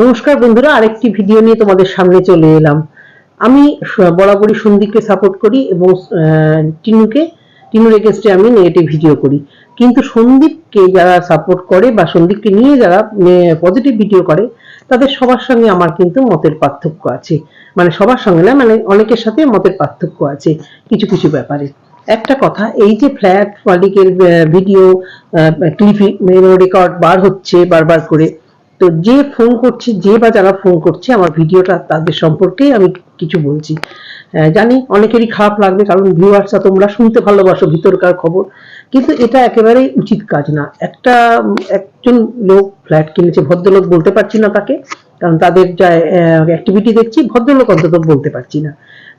নমস্কার বন্ধুরা, আরেকটি ভিডিও নিয়ে তোমাদের সামনে চলে এলাম। আমি বরাবরই সন্দীপকে সাপোর্ট করি এবং টিনুকে, টিনুর এগেনস্টে আমি নেগেটিভ ভিডিও করি। কিন্তু সন্দীপকে যারা সাপোর্ট করে বা সন্দীপকে নিয়ে যারা পজিটিভ ভিডিও করে, তাদের সবার সঙ্গে আমার কিন্তু মতের পার্থক্য আছে। মানে সবার সঙ্গে না মানে অনেকের সাথে মতের পার্থক্য আছে কিছু কিছু ব্যাপারে। একটা কথা, এই যে ফ্ল্যাট মালিকের ভিডিও ক্লিপ রেকর্ড বার হচ্ছে বারবার করে তো যে ফোন করছে, যে বা যারা ফোন করছে, আমার ভিডিওটা তাদের সম্পর্কেই আমি কিছু বলছি। জানি অনেকেরই খারাপ লাগবে, কারণ ভিউয়ার্সরা তোমরা শুনতে ভালোবাসো ভিতরকার খবর, কিন্তু এটা একেবারেই উচিত কাজ না। একটা একজন লোক ফ্ল্যাট কিনেছে, ভদ্রলোক বলতে পারছি না তাকে, কারণ তাদের যা অ্যাক্টিভিটি দেখছি, ভদ্রলোক অন্তত বলতে পারছি না।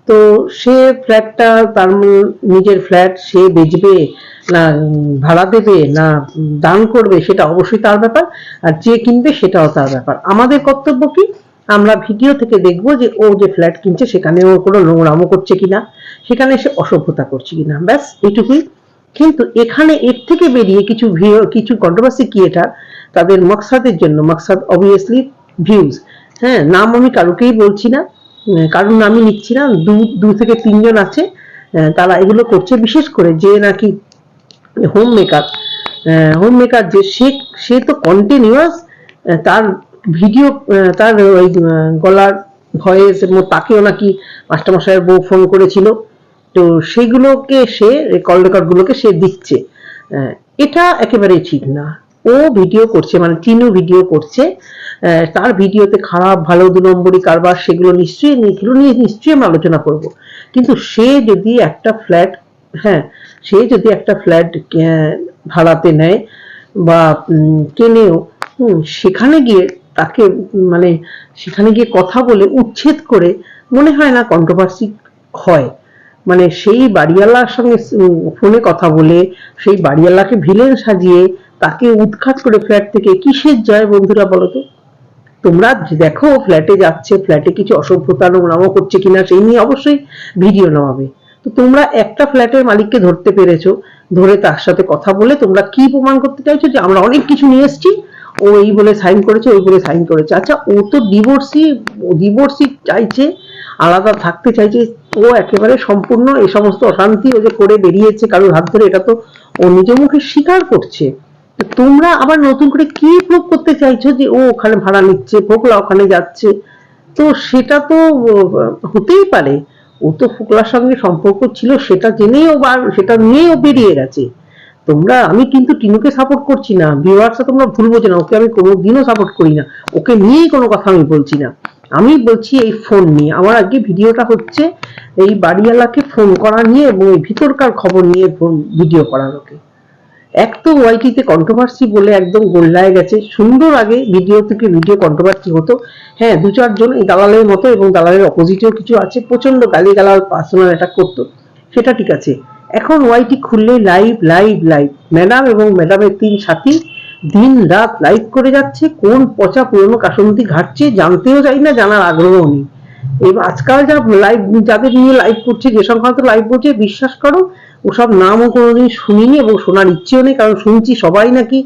তো সে ফ্ল্যাটটা তার নিজের ফ্ল্যাট সে বেচবে না, ভাড়া দেবে না দান করবে সেটা অবশ্যই তার ব্যাপার, আর যে কিনবে সেটাও তার ব্যাপার। আমাদের কর্তব্য কি? আমরা ভিডিও থেকে দেখব যে ও যে ফ্ল্যাট কিনছে সেখানে ও কোনো নোংরামো করছে কিনা, সেখানে সে অসভ্যতা করছে কিনা, ব্যাস এইটুকুই। কিন্তু এখানে এর থেকে বেরিয়ে কিছু ভিউ কিছু কন্ট্রোভার্সি ক্রিয়েটার তাদের মকসাদের জন্য, মকসাদ অবভিয়াসলি ভিউজ হ্যাঁ নাম আমি কারুকেই বলছি না। উম, আমি নিচ্ছি না দু দু থেকে তিনজন আছে তারা এগুলো করছে বিশেষ করে যে নাকি হোম মেকার হোম মেকার যে সে সে তো কন্টিনিউয়াস তার ভিডিও তার ওই গলার ভয়েস এবং তাকেও নাকি মাস্টারমশাইয়ের বউ ফোন করেছিল। তো সেগুলোকে সে কল রেকর্ড গুলোকে সে দিচ্ছে। এটা একেবারেই ঠিক না। ও ভিডিও করছে মানে টিনু ভিডিও করছে তার ভিডিওতে খারাপ, ভালো দু নম্বরই কারবার, সেগুলো নিশ্চয়ই এগুলো নিয়ে নিশ্চয়ই আমরা আলোচনা করব। কিন্তু সে যদি একটা ফ্ল্যাট হ্যাঁ সে যদি একটা ফ্ল্যাট ভাড়াতে নেয় বা কেনেও সেখানে গিয়ে তাকে মানে সেখানে গিয়ে কথা বলে উচ্ছেদ করে মনে হয় না কন্ট্রোভার্সি হয়। মানে সেই বাড়িওয়ালার সঙ্গে ফোনে কথা বলে, সেই বাড়িওয়ালাকে ভিলেন সাজিয়ে তাকে উৎখাত করে ফ্ল্যাট থেকে কিসের জয় বন্ধুরা বলো তো তোমরা দেখো ফ্ল্যাটে যাচ্ছে ফ্ল্যাটে কিছু অসভ্যতা নোংরামো করছে কিনা সেই নিয়ে অবশ্যই ভিডিও নামাবে তো তোমরা একটা ফ্ল্যাটের মালিককে ধরতে পেরেছ, ধরে তার সাথে কথা বলে তোমরা কি প্রমাণ করতে চাইছো যে আমরা অনেক কিছু নিয়ে এসেছি? ও এই বলে সাইন করেছে, ওই বলে সাইন করেছে। আচ্ছা ও তো ডিভোর্সি ডিভোর্সই চাইছে, আলাদা থাকতে চাইছে, ও একেবারে সম্পূর্ণ এই সমস্ত অশান্তি ও যে করে বেরিয়েছে কারোর হাত ধরে, এটা তো ও নিজের মুখে স্বীকার করছে। তোমরা আবার নতুন করে কি প্রুভ করতে চাইছো যে, ও ওখানে ভাড়া নিচ্ছে, ফোকলা ওখানে যাচ্ছে? তো সেটা তো হতেই পারে। ও তো ফোকলার সঙ্গে সম্পর্ক ছিল, সেটা জেনেই ও বার, সেটা নিয়েই ও বেরিয়ে গেছে। তোমরা, আমি কিন্তু টিনুকে সাপোর্ট করছি না। ভিউয়ার্সরা তোমরা ভুল বোঝো না, ওকে আমি কোনোদিনও সাপোর্ট করি না। ওকে নিয়েই কোনো কথা আমি বলছি না। আমি বলছি এই ফোন নিয়ে। আমার আগে ভিডিওটা হচ্ছে এই বাড়িওয়ালাকে ফোন করা নিয়ে এবং ভিতরকার খবর নিয়ে ভিডিও করার ওকে এক তো ওয়াইটিতে কন্ট্রোভার্সি বলে একদম গোল্লায় গেছে। সুন্দর আগে ভিডিও থেকে ভিডিও কন্ট্রোভার্সি হতো। হ্যাঁ দু চারজন এই দালালের মতো এবং দালালের অপোজিটেও কিছু আছে প্রচণ্ড গালি গালাল পার্সোনাল অ্যাটাক করতো। সেটা ঠিক আছে। এখন ওয়াইটি খুললে লাইভ লাইভ লাইভ ম্যাডাম এবং ম্যাডামের তিন সাথী দিন রাত লাইভ করে যাচ্ছে। কোন পচা পুরনো কাসন্তি ঘাটছে জানতেও চাই না, জানার আগ্রহ নেই। এবার আজকাল যা লাইভ যাদের নিয়ে লাইভ করছে, যে সংক্রান্ত লাইভ করছে, বিশ্বাস করো ওসব নামও কোনোদিন শুনিনি এবং শোনার ইচ্ছেও নেই, কারণ শুনছি সবাই নাকি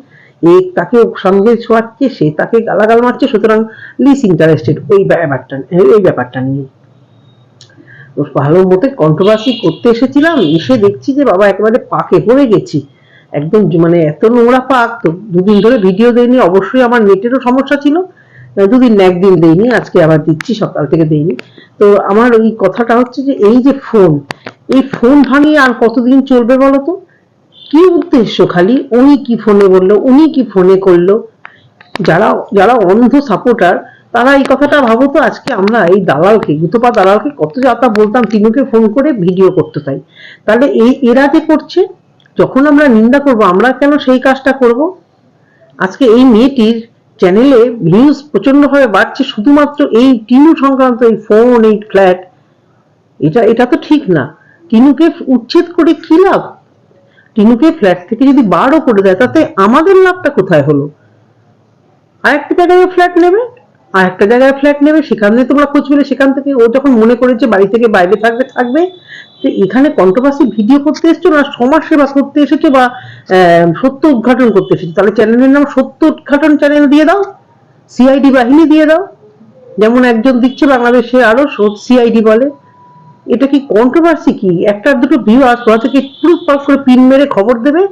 এ তাকে সঙ্গে ছোঁয়াচ্ছে সে তাকে গালাগাল মারছে, সুতরাং লিস ইন্টারেস্টেড ওই ব্যাপারটা, এই ব্যাপারটা নিয়ে। ভালো মতে কন্ট্রোভার্সি করতে এসেছিলাম, এসে দেখছি যে বাবা একেবারে পাকে পড়ে গেছি। একদম মানে এত নোংরা পাক, তো দুদিন ধরে ভিডিও দেয়নি, অবশ্যই আমার নেটেরও সমস্যা ছিল। দুদিন না, একদিন দেইনি, আজকে আবার দিচ্ছি, সকাল থেকে দেইনি। তো আমার ওই কথাটা হচ্ছে যে এই যে ফোন এই ফোন ভাঙিয়ে আর কতদিন চলবে বলো তো কি উদ্দেশ্য খালি? উনি কি ফোনে বলল? উনি কি ফোনে করল? যারা যারা অন্ধ সাপোর্টার তারা এই কথাটা ভাবো তো আজকে আমরা এই দালালকে, গুতপা দালালকে কত যাতা বলতাম, তিনুকে ফোন করে ভিডিও করতে চাই। তাহলে এই এরা যে করছে, যখন আমরা নিন্দা করব, আমরা কেন সেই কাজটা করব? আজকে এই মেয়েটির চ্যানেলে ভিউজ প্রচণ্ড ভাবে বাড়ছে, শুধুমাত্র এই টিনু সংক্রান্ত এই ফোন এই ফ্ল্যাট এটা এটা তো ঠিক না। টিনুকে উচ্ছেদ করে কি লাভ? টিনুকে ফ্ল্যাট থেকে যদি বারও করে দেয়, তাতে আমাদের লাভটা কোথায় হলো? আরেকটা জায়গায় ফ্ল্যাট নেবে? আর একটা জায়গায় ফ্ল্যাট নেবে? সেখানে তোমরা খোঁজ পেলে, সেখান থেকে ও যখন মনে করেছে বাড়ি থেকে বাইরে থাকবে থাকবে, তো এখানে কন্ট্রোভার্সি ভিডিও করতে এসছো না সমাজ সেবা করতে এসেছ বা সত্য উদ্ঘাটন করতে এসেছ। তাহলে চ্যানেলের নাম সত্য উদ্ঘাটন চ্যানেল দিয়ে দাও সিআইডি বাহিনী দিয়ে দাও। যেমন একজন দিচ্ছে বাংলাদেশে আরও সিআইডি বলে। এটা কি কন্ট্রোভার্সি কি? একটা দুটো ভিউ আসতো থেকে প্রুফ পাস করে পিন মেরে খবর দেবে,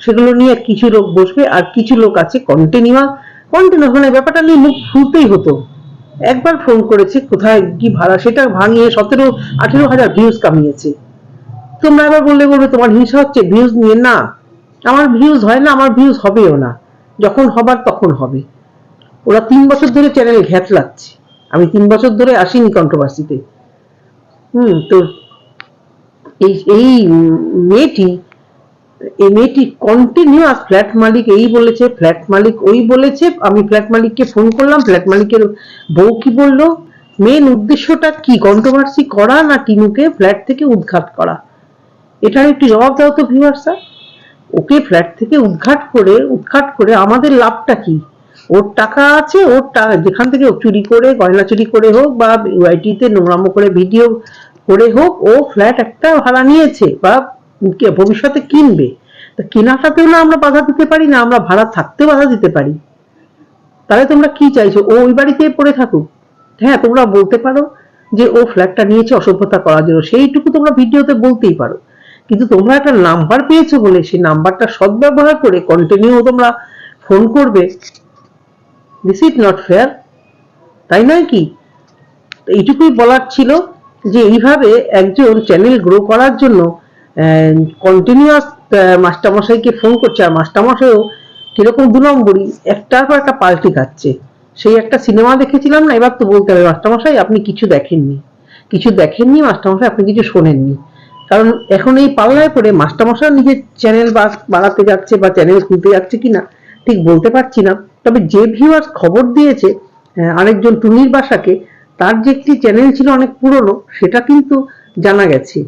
সেগুলো নিয়ে কিছু লোক বসবে আর কিছু লোক আছে কন্টিনিউয়াস কন্টিনিউ মানে ব্যাপারটা নিয়ে মুখ ফুলতেই হতো। একবার ফোন করেছে, কোথায় কি ভাড়া, সেটা ভাঙিয়ে সতেরো, আঠেরো হাজার ভিউজ কামিয়েছে। তোমরা আবার বললে বলবে, তোমার হিংসা হচ্ছে ভিউজ নিয়ে না। আমার ভিউজ হয় না, আমার ভিউজ হবেও না। যখন হবার তখন হবে। ওরা তিন বছর ধরে চ্যানেল ঘ্যাত লাগছে আমি তিন বছর ধরে আসিনি কন্ট্রোভার্সিতে হুম, তো এই এই মেয়েটি এই মেয়েটি কন্টিনিউয়াস ফ্ল্যাট মালিক এই বলেছে ফ্ল্যাট মালিক ওই বলেছে, আমি ফ্ল্যাট মালিককে ফোন করলাম ফ্ল্যাট মালিকের বউ কি বলল? মেন উদ্দেশ্যটা কি কন্ট্রোভার্সি করা না টিনুকে ফ্ল্যাট থেকে উদ্ঘাট করা? এটার একটি জবাব দাও তো ভিউয়ার্সা ওকে ফ্ল্যাট থেকে উদ্ঘাট করে উৎখাট করে আমাদের লাভটা কি? ওর টাকা আছে, ওর টা- যেখান থেকে চুরি করে, গয়না চুরি করে হোক বা ইউআইটিতে নোংরামো করে, ভিডিও করে হোক, ও ফ্ল্যাট একটা ভাড়া নিয়েছে বা ভবিষ্যতে কিনবে। তা কেনাটাতেও না আমরা বাধা দিতে পারি, না আমরা ভাড়া থাকতে বাধা দিতে পারি। তাহলে তোমরা কি চাইছো? ও ওই বাড়িতে পড়ে থাকুক। হ্যাঁ তোমরা বলতে পারো যে ও ফ্ল্যাটটা নিয়েছে, অসভ্যতা করার জন্য। সেইটুকু তোমরা ভিডিওতে বলতেই পারো। কিন্তু তোমরা একটা নাম্বার পেয়েছ বলে, সেই নাম্বারটা সদ্ব্যবহার করে কন্টিনিউ তোমরা ফোন করবে। দিস ইজ নট ফেয়ার তাই নয় কি? এইটুকুই বলার ছিল যে এইভাবে একজন চ্যানেল গ্রো করার জন্য কন্টিনিউয়াস মাস্টারমশাইকে ফোন করছে। আর মাস্টারমশাইও কীরকম দু নম্বরই একটার পর একটা পাল্টি খাচ্ছে। সেই একটা সিনেমা দেখেছিলাম না? এবার তো বলতে হবে, মাস্টারমশাই, আপনি কিছু দেখেননি। কিছু দেখেননি, মাস্টারমশাই, আপনি কিছু শোনেননি। কারণ এখন এই পাল্লায় পড়ে মাস্টারমশাই নিজের চ্যানেল বাড়াতে যাচ্ছে বা চ্যানেল খুলতে যাচ্ছে কিনা, ঠিক বলতে পারছি না। তবে যে ভিউয়ার্স খবর দিয়েছে আরেকজন টুনির বাসাকে, তার যে একটি চ্যানেল ছিল অনেক পুরনো, সেটা কিন্তু জানা গেছে।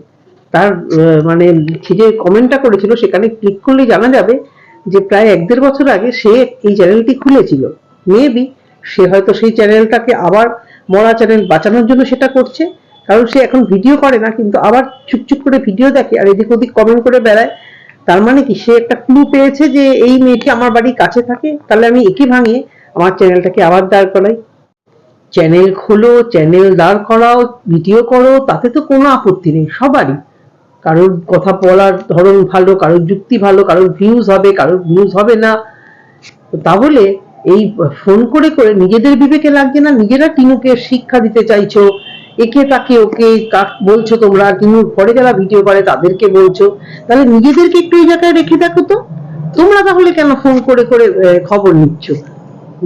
তার মানে যে কমেন্টটা করেছিল, সেখানে ক্লিক করলে জানা যাবে যে প্রায় এক দেড় বছর আগে সে এই চ্যানেলটি খুলেছিল। মেবি সে হয়তো সেই চ্যানেলটাকে আবার মরা চ্যানেল বাঁচানোর জন্য সেটা করছে। কারণ সে এখন ভিডিও করে না, কিন্তু আবার চুপচুপ করে ভিডিও দেখে আর এদিক ওদিক কমেন্ট করে বেড়ায়। তার মানে কি? সে একটা ক্লু পেয়েছে যে এই মেয়েটি আমার বাড়ির কাছে থাকে, তাহলে আমি একে ভাঙিয়ে আমার চ্যানেলটাকে আবার দাঁড় করাই। চ্যানেল খোলো চ্যানেল দাঁড় করাও ভিডিও করো, তাতে তো কোনো আপত্তি নেই, সবারই। কারোর কথা বলার ধরন ভালো, কারোর যুক্তি ভালো, কারোর ভিউজ হবে, কারোর ভিউজ হবে না। তাহলে এই ফোন করে করে নিজেদের বিবেকে লাগছে না, নিজেরা টিনুকে শিক্ষা দিতে চাইছো একে তাকে ওকে বলছো তোমরা টিনুর পরে যারা ভিডিও করে তাদেরকে বলছো, তাহলে নিজেদেরকে একটু এই জায়গায় রেখে দেখো তো। তোমরা তাহলে কেন ফোন করে করে খবর নিচ্ছ?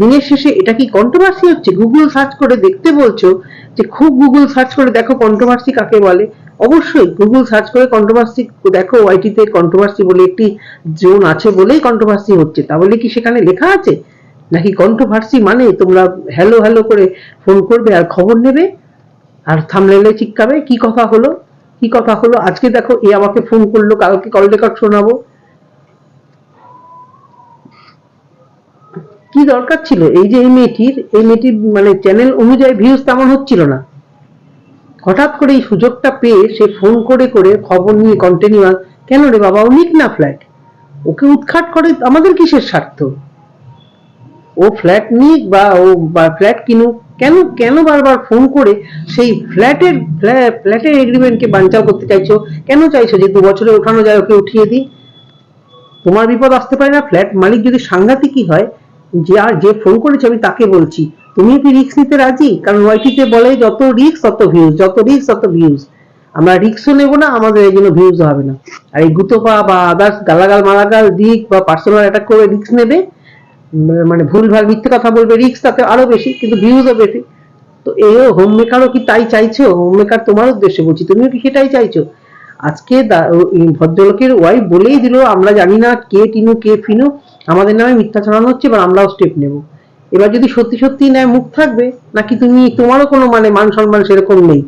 দিনের শেষে এটা কি কন্ট্রোভার্সি হচ্ছে? গুগল সার্চ করে দেখতে বলছো যে খুব গুগল সার্চ করে দেখো কন্ট্রোভার্সি কাকে বলে। অবশ্যই গুগল সার্চ করে কন্ট্রোভার্সি দেখো ওয়াইটিতে কন্ট্রোভার্সি বলে একটি জোন আছে বলেই কন্ট্রোভার্সি হচ্ছে। তাহলে কি সেখানে লেখা আছে? নাকি কন্ট্রোভার্সি মানে তোমরা হ্যালো হ্যালো করে ফোন করবে আর খবর নেবে? আর থামলেলে চিৎকাবে কি কথা হলো? কি কথা হলো? আজকে দেখো, এ আমাকে ফোন করল, কালকে কল রেকর্ড শোনাবো। কি দরকার ছিল? এই যে এই মেয়েটির এই মেয়েটির মানে চ্যানেল অনুযায়ী ভিউজ তেমন হচ্ছিল না। হঠাৎ করে এই সুযোগটা পেয়ে সে ফোন করে করে খবর নিয়ে কন্টিনিউয়াস কেন রে বাবা, ও নিক না ফ্ল্যাট ওকে উৎখাট করে আমাদের কিসের স্বার্থ? ও ফ্ল্যাট নিক বা ও ফ্ল্যাট কিনুক কেন কেন বারবার ফোন করে সেই ফ্ল্যাটের ফ্ল্যাটের এগ্রিমেন্টকে বাঞ্চাল করতে চাইছো? কেন চাইছো যে দু বছরে ওঠানো যায়, ওকে উঠিয়ে দিই? তোমার বিপদ আসতে পারে না। ফ্ল্যাট মালিক যদি সাংঘাতিকই হয়, যে আর যে ফোন করেছে, আমি তাকে বলছি। তুমি কি রিক্স নিতে রাজি? কারণ ওয়াইটিতে বলে যত রিক্স তত ভিউজ যত রিক্স তত ভিউজ আমরা রিস্কও নেব না, আমাদের এই জন্য ভিউজ হবে না। আর এই গুতোপা বা আদার্স গালাগাল মালাগাল দিক বা পার্সোনাল অ্যাটাক করে রিস্ক নেবে মানে ভুল ভালো মিথ্যে কথা বলবে রিস্ক তাতে আরও বেশি, কিন্তু ভিউজও বেশি। তো এও হোম মেকারও কি তাই চাইছো? হোম মেকার তোমার উদ্দেশ্যে বলছি, তুমিও কি সেটাই চাইছো? আজকে ভদ্রলোকের ওয়াইফ বলেই দিল, আমরা জানি না কে টিনু, কে ফিনু, আমাদের নামে মিথ্যা ছড়ানো হচ্ছে, এবার আমরাও স্টেপ নেব। এবার যদি সত্যি সত্যি নেয় মুখ থাকবে, নাকি তুমি, তোমারও কোনো মানে মান সম্মান সেরকম নেই?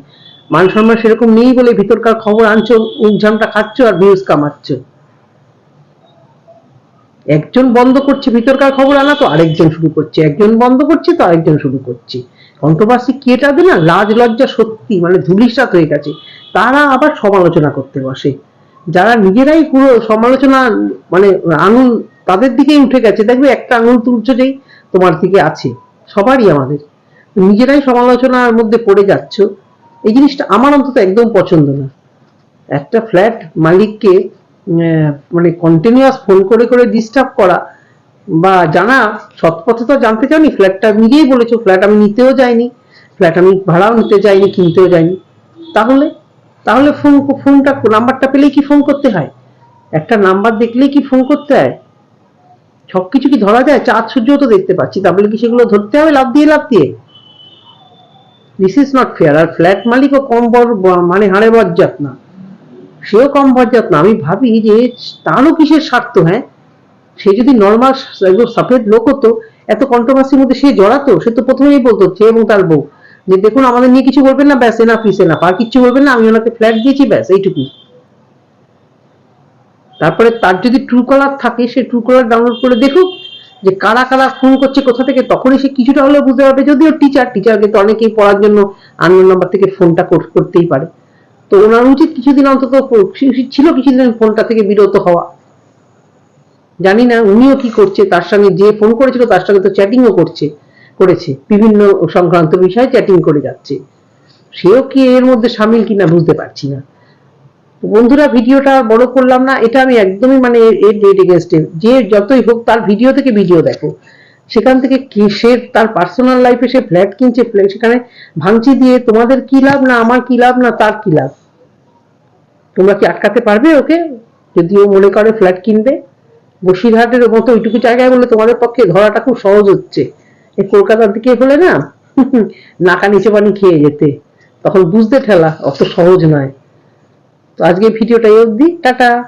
মান সম্মান সেরকম নেই বলে ভিতরকার খবর আনছো উজ্জামটা খাচ্ছ আর ভিউজ কামাচ্ছ। একজন বন্ধ করছে ভিতরকার খবর আনা তো আরেকজন শুরু করছে। একজন বন্ধ করছে তো আরেকজন শুরু করছে। কন্ট্রোভার্সি কি এটা না? লাজ, লজ্জা সত্যি মানে ধুলিসাত হয়ে গেছে। তারা আবার সমালোচনা করতে বসে। যারা নিজেরাই পুরো সমালোচনা মানে আঙুল তাদের দিকেই উঠে গেছে। দেখবে একটা আঙুল তুলছো যেই তোমার দিকে আছে। সবারই আমাদের। নিজেরাই সমালোচনার মধ্যে পড়ে যাচ্ছ। এই জিনিসটা আমার অন্তত একদম পছন্দ না। একটা ফ্ল্যাট মালিককে মানে কন্টিনিউয়াস ফোন করে করে ডিস্টার্ব করা বা জানা সৎপথে তো জানতে চাওনি ফ্ল্যাটটা নিজেই বলেছ ফ্ল্যাট আমি নিতেও যাইনি ফ্ল্যাট আমি ভাড়াও নিতে যাইনি, কিনতেও যাইনি। তাহলে তাহলে ফোন ফোনটা নাম্বারটা পেলেই কি ফোন করতে হয়? একটা নাম্বার দেখলেই কি ফোন করতে হয়? সবকিছু কি ধরা যায়? চাঁদ সূর্য তো দেখতে পাচ্ছি তাহলে কি সেগুলো ধরতে হবে লাভ দিয়ে লাভ দিয়ে? দিস ইজ নট ফেয়ার আর ফ্ল্যাট মালিকও কম বড় মানে হাড়ে বজ্জাত না। সেও কম বজ্জাত না আমি ভাবি যে তারও কিসের স্বার্থ হ্যাঁ? সে যদি নর্মাল একদম সাফেদ লোক হতো, এত কন্ট্রোভার্সির মধ্যে সে জড়াতো, সে তো প্রথমেই বলতো, সে এবং তার বউ, যে দেখুন, আমাদের নিয়ে কিছু বলবেন না, ব্যাস এনা ফিস এনা আর কিচ্ছু বলবেন না, আমি ওনাকে ফ্ল্যাট দিয়েছি, ব্যাস, এইটুকুই। তারপরে তার যদি ট্রু কলার থাকে, সে ট্রু কলার ডাউনলোড করে দেখুক যে কারা কারা ফোন করছে, কোথা থেকে, তখনই সে কিছুটা হলেও বুঝতে পারবে, যদিও টিচার টিচারকে তো অনেকেই পড়ার জন্য আননোন নাম্বার থেকে ফোনটা কর- করতেই পারে। তো ওনার উচিত কিছুদিন অন্তত ছিল কিছুদিন ফোনটা থেকে বিরত হওয়া। জানি না উনিও কি করছে, তার সঙ্গে যে ফোন করেছিল তার সঙ্গে তো চ্যাটিংও করছে, করেছে। বিভিন্ন সংক্রান্ত বিষয়ে চ্যাটিং করে যাচ্ছে। সেও কি এর মধ্যে সামিল কিনা বুঝতে পারছি না। বন্ধুরা, ভিডিওটা বড় করলাম না, এটা আমি একদমই মানে এর- ডেট এগেনস্টে যে যতই হোক তার ভিডিও থেকে ভিডিও দেখো। সেখান থেকে কি তার পার্সোনাল লাইফে সে ফ্ল্যাট কিনছে, flat- সেখানে ভাঙচি দিয়ে তোমাদের কি লাভ না, আমার কি লাভ না, তার কি লাভ? তোমরা কি আটকাতে পারবে ওকে? যদি ও মনে করে ফ্ল্যাট কিনবে, বসিরহাটের মতো ওইটুকু জায়গায় বলে তোমাদের পক্ষে ধরাটা খুব সহজ হচ্ছে। এই কলকাতার দিকে হলে না, নাকা নিচে পানি খেয়ে যেতে। তখন বুঝতে ঠেলা, অত সহজ নয়। তো আজকে ভিডিওটা এই অবধি, টাটা।